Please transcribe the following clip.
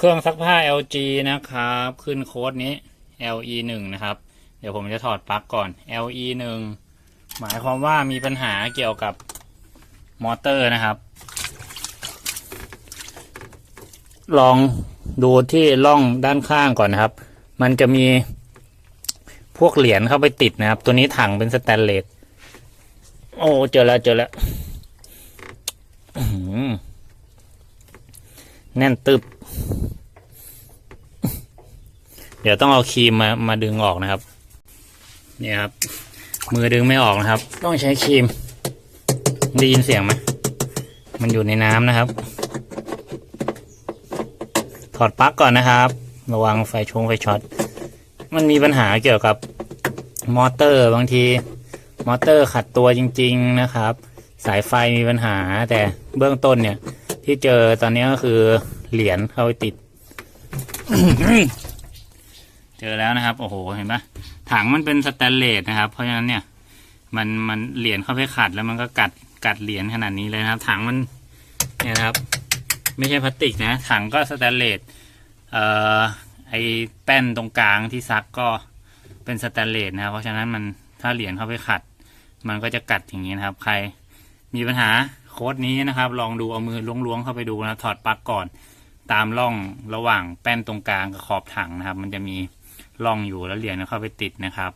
เครื่องซักผ้า LG นะครับ ขึ้นโค้ดนี้ LE 1นะครับ เดี๋ยวผมจะถอดปลั๊กก่อน LE 1หมายความว่ามีปัญหาเกี่ยวกับมอเตอร์นะครับ ลองดูที่ร่องด้านข้างก่อนนะครับ มันจะมีพวกเหรียญเข้าไปติดนะครับ ตัวนี้ถังเป็นสแตนเลส โอ้ เจอแล้วเจอแล้ว แน่นตึบ เดี๋ยวต้องเอาครีมมามาดึงออกนะครับเนี่ยครับ มือดึงไม่ออกนะครับ ต้องใช้ครีม ได้ยินเสียงไหมมันอยู่ในน้ำนะครับ ถอดปลั๊กก่อนนะครับ ระวังไฟชงไฟช็อต มันมีปัญหาเกี่ยวกับมอเตอร์บางที มอเตอร์ขัดตัวจริง ๆนะครับ สายไฟมีปัญหาแต่เบื้องต้นเนี่ย ที่เจอตอนนี้ก็คือเหรียญเข้าไปติด เจอแล้วนะครับ โอ้โห เห็นปะถังมันเป็นสแตนเลสนะครับ เพราะฉะนั้นเนี่ย มันมันเหรียญเข้าไปขัดแล้วมันก็กัดกัดเหรียญขนาดนี้เลยนะครับ ถังมันเนี่ยนะครับ ไม่ใช่พลาสติกนะถังก็สแตนเลสเอ่อไอแป้นตรงกลางที่ซักก็เป็นสแตนเลสนะครับ เพราะฉะนั้นมันถ้าเหรียญเข้าไปขัด มันก็จะกัดอย่างนี้นะครับ ใคร มีปัญหาโค้ดนี้นะครับ ลองดูเอามือล้วงๆเข้าไปดูนะถอดปลั๊กก่อน ตามร่องระหว่างแป้นตรงกลางกับขอบถังนะครับ มันจะมีร่องอยู่แล้วเหรียญเข้าไปติดนะครับ